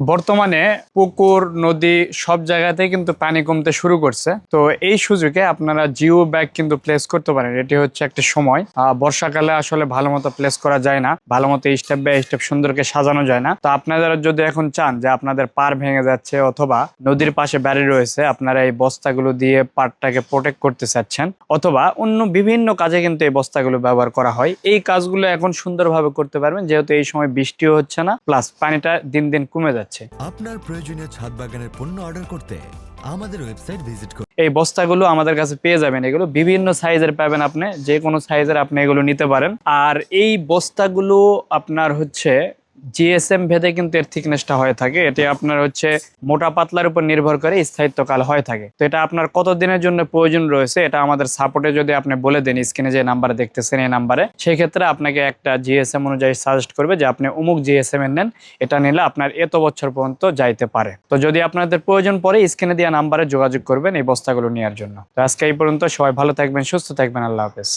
বর্তমানে পুকুর, নদী সব জায়গাতে কিন্তু পানি কমতে শুরু করছে। তো এই সুযোগে আপনারা জিও ব্যাগ কিন্তু প্লেস করতে পারেন। এটি হচ্ছে একটা সময়। বর্ষাকালে আসলে ভালো মতো প্লেস করা যায় না। ভালো মতো স্টেপ বাই স্টেপ সুন্দরকে সাজানো যায় না। তো আপনারা যদি এখন চান যে আপনাদের পার ভেঙে যাচ্ছে অথবা নদীর পাশে বাড়ি রয়েছে, আপনারা এই বস্তাগুলো দিয়ে পারটাকে প্রোটেক্ট করতে চাচ্ছেন অথবা অন্য বিভিন্ন কাজে কিন্তু এই বস্তাগুলো ব্যবহার করা হয়। এই কাজগুলো এখন সুন্দরভাবে করতে পারবেন। যেহেতু এই সময় বৃষ্টিও হচ্ছে না প্লাস পানিটা দিন দিন কমে যাচ্ছে আপনার প্রয়োজনীয় ছাদ বাগানের পণ্য অর্ডার করতে আমাদের ওয়েবসাইট ভিজিট করুন। এই বস্তাগুলো আমাদের কাছে পেয়ে যাবেন। এগুলো বিভিন্ন সাইজের পাবেন আপনি যে কোনো সাইজের আপনি এগুলো নিতে পারেন। আর এই বস্তাগুলো আপনার হচ্ছে জিএসএম ভেদে কিন্তু এর থিকনেসটা হয়ে থাকে। এটি আপনার হচ্ছে মোটা পাতলার উপর নির্ভর করে স্থায়িত্বকাল হয়ে থাকে। তো এটা আপনার কত দিনের জন্য প্রয়োজন রয়েছে, এটা আমাদের সাপোর্টে যদি আপনি বলে দেন স্ক্রিনে যে নাম্বারে দেখতেছেন, এই নাম্বারে সেই ক্ষেত্রে আপনাকে একটা জিএসএম অনুযায়ী সাজেস্ট করবে যে আপনি অমুক জিএসএম এর নেন, এটা নিলে আপনার এত বছর পর্যন্ত যাইতে পারে। তো যদি আপনাদের প্রয়োজন পড়ে স্ক্রিনে দেওয়া নাম্বারে যোগাযোগ করবেন এই বস্তাগুলো নেওয়ার জন্য। তো আজকে এই পর্যন্ত সবাই ভালো থাকবেন, সুস্থ থাকবেন, আল্লাহ হাফেজ।